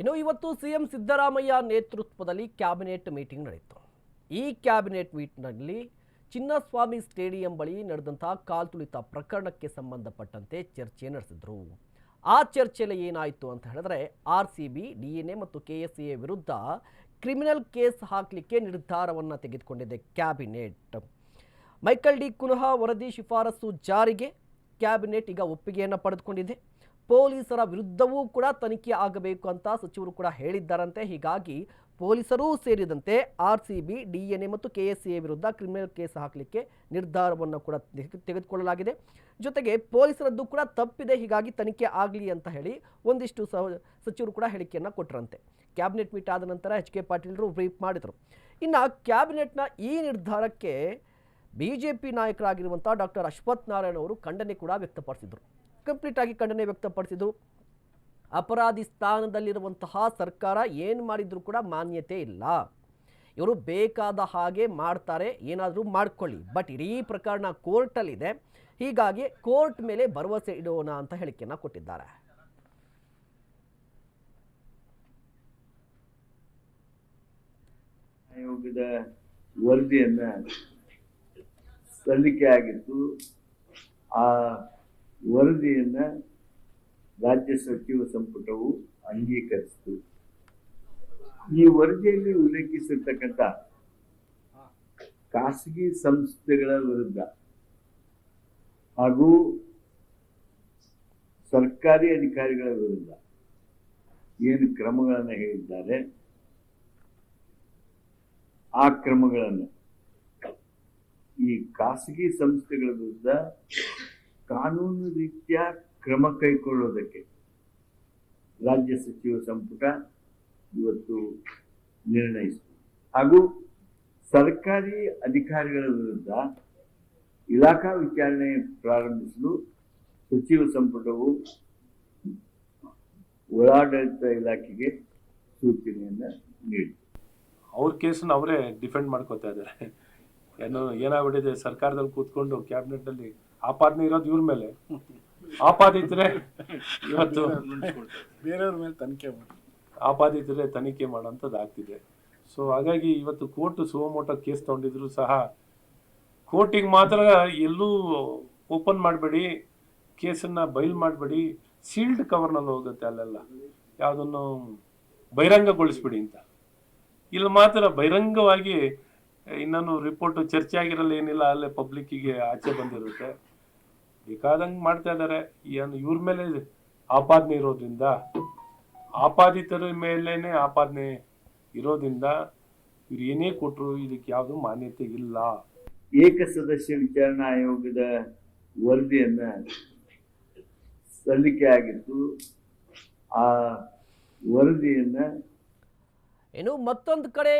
ಇನ್ನು ಇವತ್ತು ಸಿಎಂ ಸಿದ್ದರಾಮಯ್ಯ ನೇತೃತ್ವದಲ್ಲಿ ಕ್ಯಾಬಿನೆಟ್ ಮೀಟಿಂಗ್ ನಡೆಯಿತು. ಈ ಕ್ಯಾಬಿನೆಟ್ ಮೀಟ್ನಲ್ಲಿ ಚಿನ್ನಸ್ವಾಮಿ ಸ್ಟೇಡಿಯಂ ಬಳಿ ನಡೆದಂತಹ ಕಾಲ್ತುಳಿತ ಪ್ರಕರಣಕ್ಕೆ ಸಂಬಂಧಪಟ್ಟಂತೆ ಚರ್ಚೆ ನಡೆಸಿದ್ರು. ಆ ಚರ್ಚೆಯಲ್ಲಿ ಏನಾಯಿತು ಅಂತ ಹೇಳಿದ್ರೆ R C B, D N A ಮತ್ತು ಕೆ ಎಸ್ ಎ ವಿರುದ್ಧ ಕ್ರಿಮಿನಲ್ ಕೇಸ್ ಹಾಕಲಿಕ್ಕೆ ನಿರ್ಧಾರವನ್ನು ತೆಗೆದುಕೊಂಡಿದೆ ಕ್ಯಾಬಿನೆಟ್. ಮೈಕಲ್ ಡಿ ಕುನಹ ವರದಿ ಶಿಫಾರಸು ಜಾರಿಗೆ, ಕ್ಯಾಬಿನೆಟ್ ಈಗ ಒಪ್ಪಿಗೆಯನ್ನು ಪಡೆದುಕೊಂಡಿದೆ. ಪೊಲೀಸರ ವಿರುದ್ಧವೂ ಕೂಡ ತನಿಖೆ ಆಗಬೇಕು ಅಂತ ಸಚಿವರು ಕೂಡ ಹೇಳಿದ್ದಾರಂತೆ. ಹೀಗಾಗಿ ಪೊಲೀಸರೂ ಸೇರಿದಂತೆ R C B, D N A ಮತ್ತು ಕೆ ಎಸ್ ಎ ವಿರುದ್ಧ ಕ್ರಿಮಿನಲ್ ಕೇಸ್ ಹಾಕಲಿಕ್ಕೆ ನಿರ್ಧಾರವನ್ನು ಕೂಡ ತೆಗೆ- ತೆಗೆದುಕೊಳ್ಳಲಾಗಿದೆ. ಜೊತೆಗೆ ಪೊಲೀಸರದ್ದು ಕೂಡ ತಪ್ಪಿದೆ, ಹೀಗಾಗಿ ತನಿಖೆ ಆಗಲಿ ಅಂತ ಹೇಳಿ ಒಂದಿಷ್ಟು ಸ ಸಚಿವರು ಕೂಡ ಹೇಳಿಕೆಯನ್ನು ಕೊಟ್ಟರಂತೆ ಕ್ಯಾಬಿನೆಟ್ ಮೀಟ್ ಆದ ನಂತರ ಎಚ್ ಕೆ ಪಾಟೀಲರು ಬ್ರೀಫ್ ಮಾಡಿದರು. ಇನ್ನು ಕ್ಯಾಬಿನೆಟ್ನ ಈ ನಿರ್ಧಾರಕ್ಕೆ ಬಿ ಜೆ ಪಿ ನಾಯಕರಾಗಿರುವಂಥ ಡಾಕ್ಟರ್ ಅಶ್ವಥ್ ನಾರಾಯಣ ಅವರು ಖಂಡನೆ ಕೂಡ ವ್ಯಕ್ತಪಡಿಸಿದರು. ಕಂಪ್ಲೀಟ್ ಆಗಿ ಖಂಡನೆ ವ್ಯಕ್ತಪಡಿಸಿದರು. ಅಪರಾಧಿ ಸ್ಥಾನದಲ್ಲಿರುವಂತಹ ಸರ್ಕಾರ ಏನು ಮಾಡಿದರೂ ಕೂಡ ಮಾನ್ಯತೆ ಇಲ್ಲ. ಇವರು ಬೇಕಾದ ಹಾಗೆ ಮಾಡ್ತಾರೆ, ಏನಾದರೂ ಮಾಡ್ಕೊಳ್ಳಿ. ಬಟ್ ಇಡೀ ಪ್ರಕರಣ ಕೋರ್ಟಲ್ಲಿದೆ. ಹೀಗಾಗಿ ಕೋರ್ಟ್ ಮೇಲೆ ಭರವಸೆ ಇಡೋಣ ಅಂತ ಹೇಳಿಕೆಯನ್ನು ಕೊಟ್ಟಿದ್ದಾರೆ. ಆಯೋಗದ ವರದಿಯನ್ನ ಸಲ್ಲಿಕೆ ಆಗಿತ್ತು ಆ ವರದಿಯನ್ನ ರಾಜ್ಯ ಸಚಿವ ಸಂಪುಟವು ಅಂಗೀಕರಿಸಿತು. ಈ ವರದಿಯಲ್ಲಿ ಉಲ್ಲೇಖಿಸಿರ್ತಕ್ಕಂಥ ಖಾಸಗಿ ಸಂಸ್ಥೆಗಳ ವಿರುದ್ಧ ಹಾಗೂ ಸರ್ಕಾರಿ ಅಧಿಕಾರಿಗಳ ವಿರುದ್ಧ ಏನು ಕ್ರಮಗಳನ್ನು ಹೇಳಿದ್ದಾರೆ? ಆ ಕ್ರಮಗಳನ್ನು ಈ ಖಾಸಗಿ ಸಂಸ್ಥೆಗಳ ವಿರುದ್ಧ ಕಾನೂನು ರೀತಿಯ ಕ್ರಮ ಕೈಗೊಳ್ಳೋದಕ್ಕೆ ರಾಜ್ಯ ಸಚಿವ ಸಂಪುಟ ಇವತ್ತು ನಿರ್ಣಯಿಸಿತು. ಹಾಗೂ ಸರ್ಕಾರಿ ಅಧಿಕಾರಿಗಳ ವಿರುದ್ಧ ಇಲಾಖಾ ವಿಚಾರಣೆ ಪ್ರಾರಂಭಿಸಲು ಸಚಿವ ಸಂಪುಟವು ಒಳಾಡಳಿತ ಇಲಾಖೆಗೆ ಸೂಚನೆಯನ್ನು ನೀಡಿತು. ಅವ್ರ ಕೇಸನ್ನು ಅವರೇ ಡಿಫೆಂಡ್ ಮಾಡ್ಕೋತಾ ಇದ್ದಾರೆ. ಏನು ಏನಾಗ್ಬಿಟ್ಟಿದೆ? ಸರ್ಕಾರದಲ್ಲಿ ಕೂತ್ಕೊಂಡು ಕ್ಯಾಬಿನೆಟ್ ಅಲ್ಲಿ ಆಪಾದನೆ ಇರೋದು ಇವ್ರ ಮೇಲೆ. ಆಪಾದಿದ್ರೆ ಇವತ್ತು ಬೇರೆಯವ್ರ ಮೇಲೆ ತನಿಖೆ ಮಾಡಿ. ಆಪಾದಿದ್ರೆ ತನಿಖೆ ಮಾಡೋಂಥದ್ದು ಆಗ್ತಿದೆ. ಸೊ ಹಾಗಾಗಿ ಇವತ್ತು ಕೋರ್ಟ್ ಸುವಮೋಟ ಕೇಸ್ ತಗೊಂಡಿದ್ರು ಸಹ ಕೋರ್ಟಿಗೆ ಮಾತ್ರ ಎಲ್ಲೂ ಓಪನ್ ಮಾಡಬೇಡಿ ಕೇಸನ್ನ ಬೈಲ್ ಮಾಡಬೇಡಿ ಸೀಲ್ಡ್ ಕವರ್ನಲ್ಲಿ ಹೋಗುತ್ತೆ ಅಲ್ಲೆಲ್ಲ. ಯಾವುದನ್ನು ಬಹಿರಂಗಗೊಳಿಸ್ಬಿಡಿ ಅಂತ. ಇಲ್ಲಿ ಮಾತ್ರ ಬಹಿರಂಗವಾಗಿ ಇನ್ನೊಂದು ರಿಪೋರ್ಟ್ ಚರ್ಚೆ ಆಗಿರಲ್ಲ ಏನಿಲ್ಲ ಅಲ್ಲೇ ಪಬ್ಲಿಕ್ಕಿಗೆ ಆಚೆ ಬಂದಿರುತ್ತೆ. ಬೇಕಾದಂಗೆ ಮಾಡ್ತಾ ಇದ್ದಾರೆ ಏನು ಇವ್ರ ಮೇಲೆ ಆಪಾದನೆ ಇರೋದ್ರಿಂದ ಆಪಾದಿತರ ಮೇಲೇನೆ ಆಪಾದನೆ ಇರೋದ್ರಿಂದ ಇವ್ರು ಏನೇ ಕೊಟ್ಟರು ಇದಕ್ಕೆ ಯಾವುದು ಮಾನ್ಯತೆ ಇಲ್ಲ. ಏಕಸದಸ್ಯ ವಿಚಾರಣಾ ಆಯೋಗದ ವರದಿಯನ್ನ ಸಲ್ಲಿಕೆ ಆಗಿತ್ತು ಆ ವರದಿಯನ್ನ ಏನು ಮತ್ತೊಂದು ಕಡೆ